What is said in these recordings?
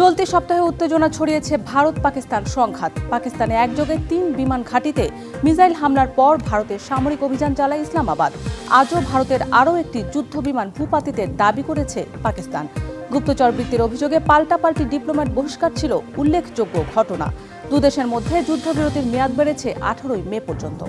চলতি সপ্তাহে উত্তেজনা ছড়িয়েছে ভারত পাকিস্তান সংঘাত। পাকিস্তানে একযোগে তিন বিমান ঘাঁটিতে মিসাইল হামলার পর ভারতের সামরিক অভিযান চালায় ইসলামাবাদ। আজও ভারতের আরও একটি যুদ্ধ বিমান ভূপাতিতে দাবি করেছে পাকিস্তান। গুপ্তচর বৃত্তির অভিযোগে পাল্টাপাল্টি ডিপ্লোম্যাট বহিষ্কার ছিল উল্লেখযোগ্য ঘটনা। দুদেশের মধ্যে যুদ্ধবিরতির মেয়াদ বেড়েছে আঠারোই মে পর্যন্ত।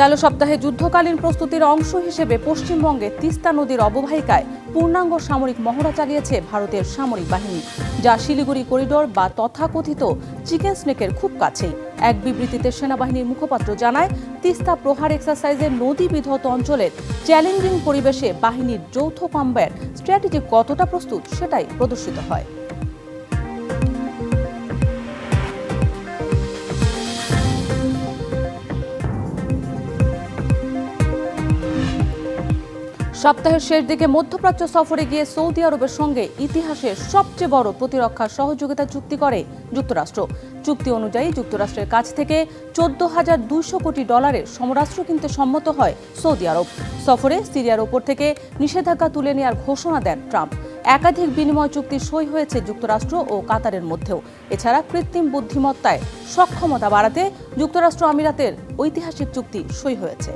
গেল সপ্তাহে যুদ্ধকালীন প্রস্তুতির অংশ হিসেবে পশ্চিমবঙ্গে তিস্তা নদীর অববাহিকায় পূর্ণাঙ্গ সামরিক মহড়া চালিয়েছে ভারতের সামরিক বাহিনী, যা শিলিগুড়ি করিডোর বা তথাকথিত চিকেন স্নেকের খুব কাছেই। এক বিবৃতিতে সেনাবাহিনীর মুখপাত্র জানায়, তিস্তা প্রহার এক্সারসাইজে নদী বিধত অঞ্চলের চ্যালেঞ্জিং পরিবেশে বাহিনীর যৌথ কম্ব্যাট স্ট্র্যাটেজি কতটা প্রস্তুত সেটাই প্রদর্শিত হয়। সপ্তাহের শেষ দিকে মধ্যপ্রাচ্য সফরে গিয়ে সৌদি আরবের সঙ্গে ইতিহাসের সবচেয়ে বড় প্রতিরক্ষা সহযোগিতা চুক্তি করে যুক্তরাষ্ট্র। চুক্তি অনুযায়ী যুক্তরাষ্ট্রের কাছ থেকে চোদ্দ হাজার দুইশো কোটি ডলারের সমরাস্ত্র কিনতে সম্মত হয় সৌদি আরব। সফরে সিরিয়ার ওপর থেকে নিষেধাজ্ঞা তুলে নেওয়ার ঘোষণা দেন ট্রাম্প। একাধিক বিনিময় চুক্তি সই হয়েছে যুক্তরাষ্ট্র ও কাতারের মধ্যেও। এছাড়া কৃত্রিম বুদ্ধিমত্তায় সক্ষমতা বাড়াতে যুক্তরাষ্ট্র আমিরাতের ঐতিহাসিক চুক্তি সই হয়েছে।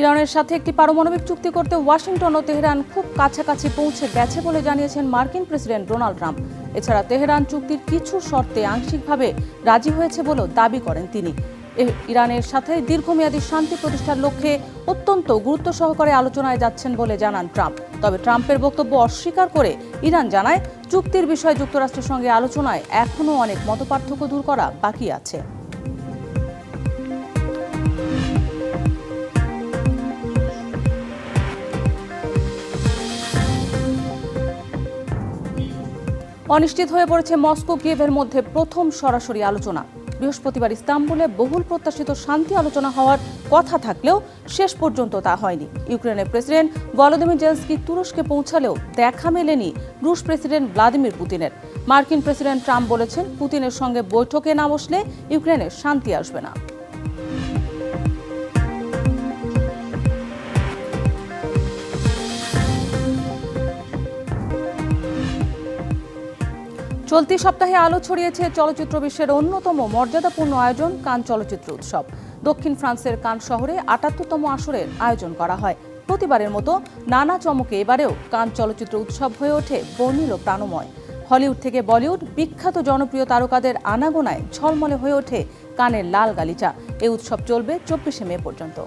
ইরানের সাথে একটি পারমাণবিক চুক্তি করতে ওয়াশিংটন ও তেহরান খুব কাছাকাছি পৌঁছে গেছে বলে জানিয়েছেন মার্কিন প্রেসিডেন্ট ডোনাল্ড ট্রাম্প। এছাড়া তেহরান চুক্তির কিছু শর্তে আংশিকভাবে রাজি হয়েছে বলেও দাবি করেন তিনি। ইরানের সাথে দীর্ঘমেয়াদী শান্তি প্রতিষ্ঠার লক্ষ্যে অত্যন্ত গুরুত্ব সহকারে আলোচনায় যাচ্ছেন বলে জানান ট্রাম্প। তবে ট্রাম্পের বক্তব্য অস্বীকার করে ইরান জানায়, চুক্তির বিষয়ে যুক্তরাষ্ট্রের সঙ্গে আলোচনায় এখনও অনেক মতপার্থক্য দূর করা বাকি আছে। অনিশ্চিত হয়ে পড়েছে মস্কো কিয়েভের মধ্যে প্রথম সরাসরি আলোচনা। বৃহস্পতিবার ইস্তাম্বুলে বহুল প্রত্যাশিত শান্তি আলোচনা হওয়ার কথা থাকলেও শেষ পর্যন্ত তা হয়নি। ইউক্রেনের প্রেসিডেন্ট ভলোদিমির জেলস্কি তুরস্কে পৌঁছালেও দেখা মেলেনি রুশ প্রেসিডেন্ট ভ্লাদিমির পুতিনের। মার্কিন প্রেসিডেন্ট ট্রাম্প বলেছেন, পুতিনের সঙ্গে বৈঠকে না বসলে ইউক্রেনের শান্তি আসবে না। চলতি সপ্তাহে আলো ছড়িয়েছে চলচ্চিত্র বিশ্বের অন্যতম মর্যাদাপূর্ণ আয়োজন কান চলচ্চিত্র উৎসব। দক্ষিণ ফ্রান্সের কান শহরে আটাত্তরতম আসরের আয়োজন করা হয়। প্রতিবারের মতো নানা চমকে এবারেও কান চলচ্চিত্র উৎসব হয়ে ওঠে বর্ণিল প্রাণময়। হলিউড থেকে বলিউড বিখ্যাত জনপ্রিয় তারকাদের আনাগোনায় ঝলমলে হয়ে ওঠে কানের লাল গালিচা। এই উৎসব চলবে চব্বিশে মে পর্যন্ত।